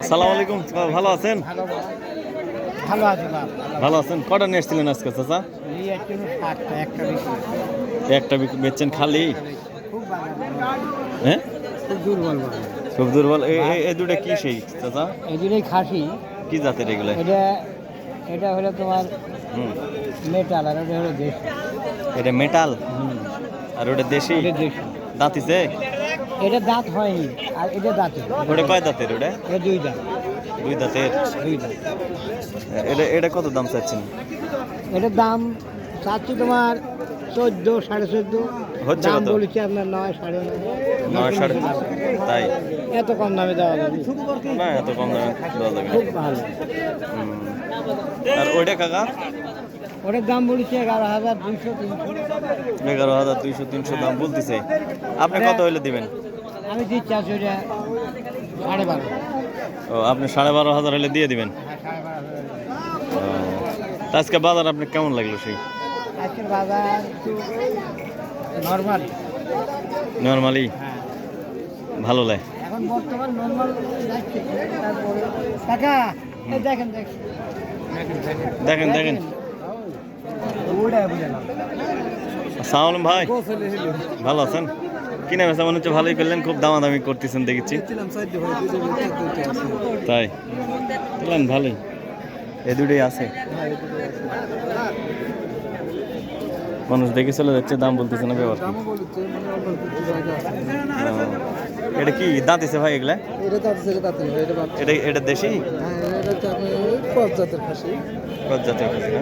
সালাম আলাইকুম ভালো আছেন? ভালো আছেন? কটা নিয়ে এসেছিলেন আজকে চাচা? একটু বেচছেন খালি? হ্যাঁ? খুব দুর্বল এ- দুটা কি সেই চাচা? এই দুটোই খাসি। কি জাতের এগুলো? এটা এটা হলো তোমার হুম। মেটাল আর এটা হলো দেশি। এটা মেটাল আর ওটা দেশি? দাঁতিছে এটা দাঁত হয়নি আর এটা দাঁতে ওটা কয় দাঁতের ওটা? এটা দুই দাঁত। দুই দাঁতের? দুই দাঁত। এটা এটা কত দাম চাচ্ছেন? এটা দাম চাচ্ছি তোমার চোদ্দ সাড়ে চোদ্দ। হচ্ছে কত? বলেছি আপনার নয় সাড়ে নয়। সাড়ে তাই? এত কম দামে দেওয়া যাবে। না এত কম দামে দেওয়া যাবে খুব ভালো। আর ওইটা কাকা? ওটার দাম বলেছি এগারো হাজার দুইশো তিনশো। এগারো হাজার দুইশো তিনশো দাম বলতেছে। আপনি কত হইলে দিবেন? আমি দিচ্ছি সাড়ে বারো। ও আপনি সাড়ে বারো হাজার হলে দিয়ে দিবেন? হ্যাঁ আজকে বাজার আপনি কেমন লাগল সেই? আজকের বাজার নর্মাল। নর্মালি হ্যাঁ। ভালো লাগে এখন বর্তমান নর্মাল কাকা দেখেন দেখেন। দেখেন ভাই ভালো আছেন? কিনে বেচা মনে হচ্ছে ভালোই করলেন খুব দামাদামি করতেছেন দেখেছি। তাই? দিলেন ভালোই। এই দুটোই আছে। মানুষ দেখে চলে যাচ্ছে দাম বলতেছে না ব্যাপার এটা কি দাঁতিছে ভাই এগুলা? এটা এটা দেশি? হ্যাঁ কত জাতের খাসি। কত জাতের খাসি না?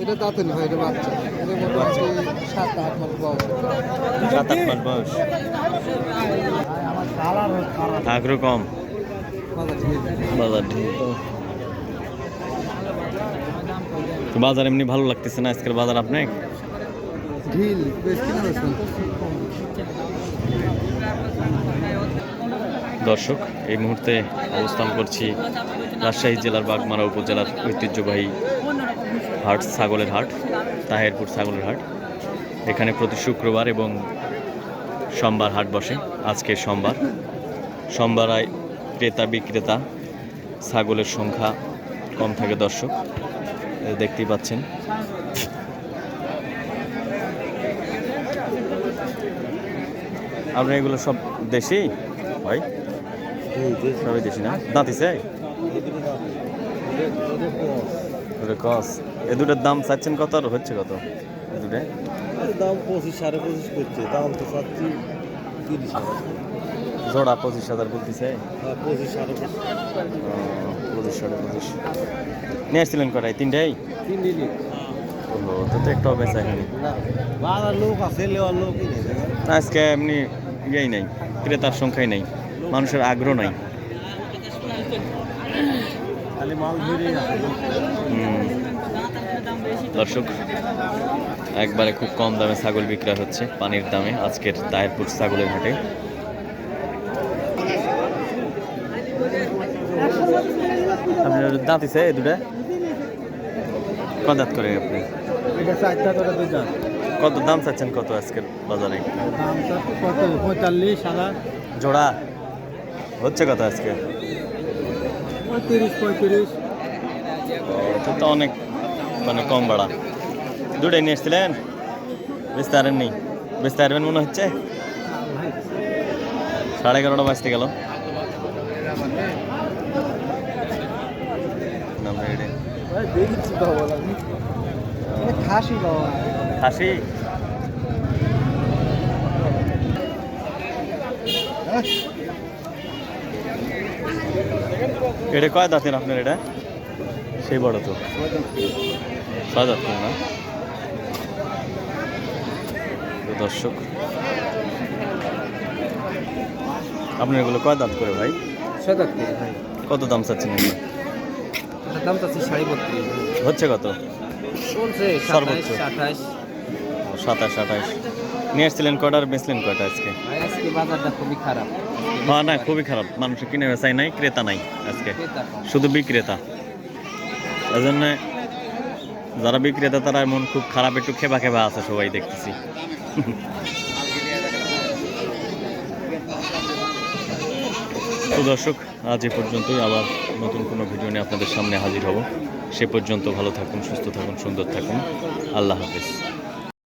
এটা এটা দাঁতে নয় এটা বাচ্চা। এটা মোটামুটি সাত আট মাস বয়স। সাত আট মাস বয়স। আগ্রহ কম। বাজার তো। বাজার এমনি ভালো লাগতেছে না আজকের বাজার আপনি ঢিল দর্শক এই মুহূর্তে অবস্থান করছি রাজশাহী জেলার বাগমারা উপজেলার ঐতিহ্যবাহী হাট ছাগলের হাট তাহেরপুর ছাগলের হাট। এখানে প্রতি শুক্রবার এবং সোমবার হাট বসে। আজকে সোমবার। সোমবার ক্রেতা বিক্রেতা ছাগলের সংখ্যা কম থাকে দর্শক। দেখতেই পাচ্ছেন। আপনার এগুলো সব দেশি ভাই? সবই দেশি না? দাঁতিছে ওটা এ দুটোর দাম চাচ্ছেন কত আর হচ্ছে কত? এ দুটো দাম পঁচিশ সাড়ে পঁচিশ করছে দাম তো চাচ্ছি তিরিশ জোড়া পঁচিশ হাজার বলতেছে? হ্যাঁ পঁচিশ সাড়ে পঁচিশ। সাড়ে পঁচিশ। নিয়ে আসছিলেন কটাই তিনটাই? তিন দিনই ওহো তো তো একটাও বেচা হয়নি। লোক আছে লেওয়ার লোক আজকে এমনি ইয়েই নাই ক্রেতার সংখ্যাই নাই মানুষের আগ্রহ নাই। দর্শক একবারে খুব কম দামে ছাগল বিক্রয় হচ্ছে পানির দামে আজকের তায়েরপুর ছাগলের হাটে। আপনার দাঁতিছে এই দুটা? কত দাঁত করে আপনি? কত দাম চাচ্ছেন কত আজকের বাজারে? পঁয়তাল্লিশ জোড়া? হচ্ছে কত আজকে? পঁয়ত্রিশ পঁয়ত্রিশ। তো তো অনেক মানে কম ভাড়া। দুটাই নিয়ে এসছিলেন? বেচতে পারেননি বেচতে পারবেন মনে হচ্ছে? সাড়ে এগারোটা বাজতে গেল। রেডি। খাসি? বাবা খাসি এটা কয় দাঁতের আপনার এটা? সেই বড় তো। ছয় দাঁত না? দর্শক আপনার এগুলো কয় দাঁত করে ভাই? সাতাত করে ভাই। কত দাম চাচ্ছেন এগুলো? দাম চাচ্ছি সাড়ে বত্রিশ। হচ্ছে কত? সর্বোচ্চ। সাতাশ আঠাশ নিয়ে এসছিলেন কয়টা আর বেচলেন কয়টা আজকে? আজকে বাজারটা খুবই খারাপ। হ্যাঁ না, খুবই খারাপ। মানুষ কিনে বেচাই নাই, ক্রেতা নাই আজকে। শুধু বিক্রেতা। এই জন্য যারা বিক্রেতা, তারা এমন খুব খারাপ একটু খেবা খেবা আছে, সবাই দেখতেছি। তো দর্শক, আজ এ পর্যন্তই। আবার নতুন কোনো ভিডিও নিয়ে আপনাদের সামনে হাজির হব। সে পর্যন্ত ভালো থাকুন, সুস্থ থাকুন, সুন্দর থাকুন। আল্লাহ হাফিজ।